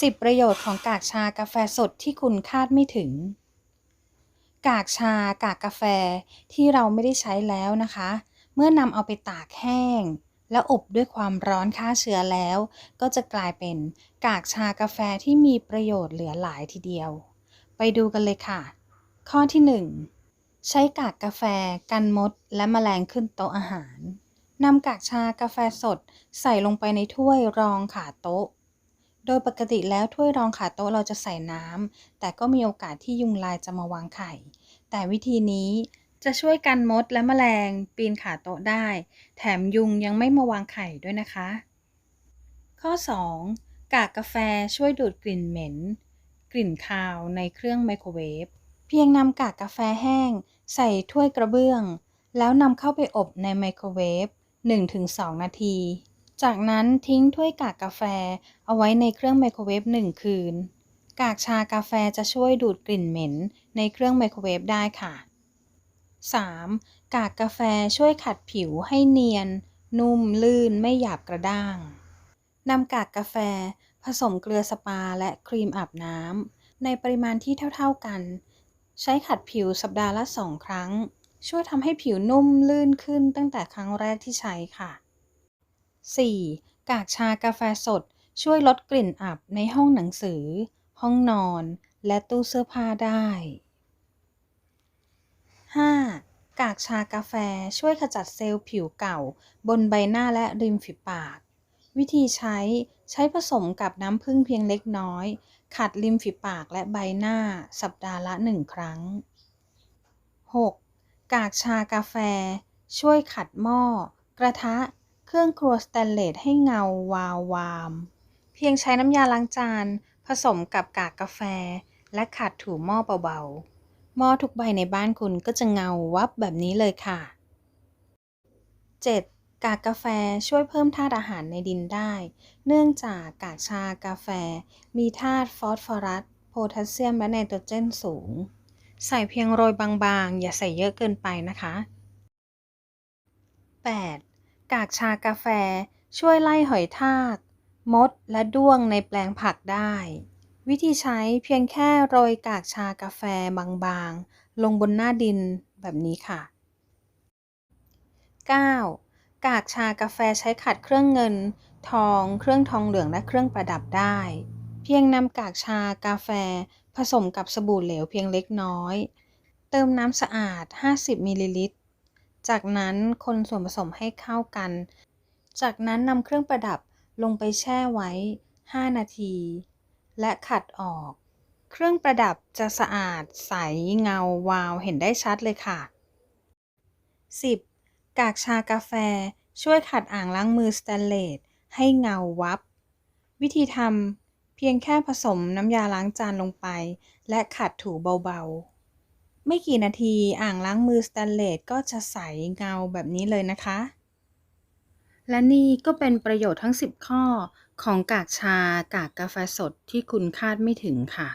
10 ประโยชน์ของกากชากาแฟสดที่คุณคาดไม่ถึง กากชากากกาแฟที่เราไม่ได้ใช้แล้วนะคะ เมื่อนำเอาไปตากแห้ง แล้วอบด้วยความร้อนฆ่าเชื้อแล้ว ก็จะกลายเป็นกากชากาแฟที่มีประโยชน์เหลือหลายทีเดียว ไปดูกันเลยค่ะ ข้อที่ 1 ใช้กากกาแฟกันมดและแมลงขึ้นโต๊ะอาหารนำกากชากาแฟสดใส่ลงไปในถ้วยรองขาโต๊ะ โดยปกติแล้วถ้วยรองขาโต๊ะเราจะใส่น้ำ แต่ก็มีโอกาสที่ยุงลายจะมาวางไข่ แต่วิธีนี้จะช่วยกันมดและแมลงปีนขาโต๊ะได้ แถมยุงยังไม่มาวางไข่ด้วยนะคะ ข้อ 2 กากกาแฟช่วยดูดกลิ่นเหม็น กลิ่นคาวในเครื่องไมโครเวฟ เพียงนำกากกาแฟแห้ง ใส่ถ้วยกระเบื้อง แล้วนำเข้าไปอบในไมโครเวฟ1-2 นาที จากนั้นทิ้งถ้วยกากกาแฟเอาไว้ในเครื่องไมโครเวฟ1คืน กากชากาแฟจะช่วยดูดกลิ่นเหม็นในเครื่องไมโครเวฟได้ค่ะ 3. กากกาแฟช่วยขัดผิวให้เนียน นุ่มลื่นไม่หยาบกระด้างนำกากกาแฟ ผสมเกลือสปาและครีมอาบน้ำในปริมาณที่เท่าๆกัน ใช้ขัดผิวสัปดาห์ละ2ครั้ง ช่วยทำให้ผิวนุ่มลื่นขึ้นตั้งแต่ครั้งแรกที่ใช้ค่ะ 4. กากชากาแฟสด ช่วยลดกลิ่นอับในห้องหนังสือ ห้องนอน และตู้เสื้อผ้าได้ 5. กากชากาแฟช่วยขจัดเซลล์ผิวเก่า บนใบหน้าและริมฝีปาก วิธีใช้ใช้ผสมกับน้ำผึ้งเพียงเล็กน้อย ขัดริมฝีปากและใบหน้า สัปดาห์ละ1ครั้ง 6. กากชากาแฟ ช่วยขัดหม้อ กระทะ เครื่องครัวสแตนเลสให้เงาวาววาม เพียงใช้น้ำยาล้างจาน ผสมกับกากกาแฟ และขัดถูหม้อเบาๆ หม้อทุกใบในบ้านคุณก็จะเงาวับแบบนี้เลยค่ะ 7. กากกาแฟช่วยเพิ่มธาตุอาหารในดินได้ เนื่องจากกากชากาแฟ มีธาตุฟอสฟอรัส โพแทสเซียมและไนโตรเจนสูง ใส่เพียงโรยบางๆ อย่าใส่เยอะเกินไปนะคะ 8. กากชากาแฟช่วยไล่หอยทาก มดและด้วงในแปลงผักได้ วิธีใช้เพียงแค่โรยกากชากาแฟบางๆ ลงบนหน้าดินแบบนี้ค่ะ 9. กากชากาแฟใช้ขัดเครื่องเงิน ทอง เครื่องทองเหลืองและเครื่องประดับได้ เพียงนำกากชากาแฟผสมกับสบู่เหลวเพียงเล็กน้อย เติมน้ำสะอาด 50มิลลิลิตร จากนั้นคนส่วนผสมให้เข้ากัน จากนั้นนำเครื่องประดับลงไปแช่ไว้ 5 นาที และขัดออก เครื่องประดับจะสะอาดใสเงาวาวเห็นได้ชัดเลยค่ะ 10. กากชากาแฟช่วยขัดอ่างล้างมือสแตนเลสให้เงาวับ วิธีทำเพียงแค่ผสมน้ำยาล้างจานลงไป และขัดถูเบาๆ ไม่กี่นาทีอ่างล้างมือสแตนเลสก็จะใสเงาแบบนี้เลยนะคะ และนี่ก็เป็นประโยชน์ทั้ง 10 ข้อของกากชากากกาแฟสดที่คุณคาดไม่ถึงค่ะ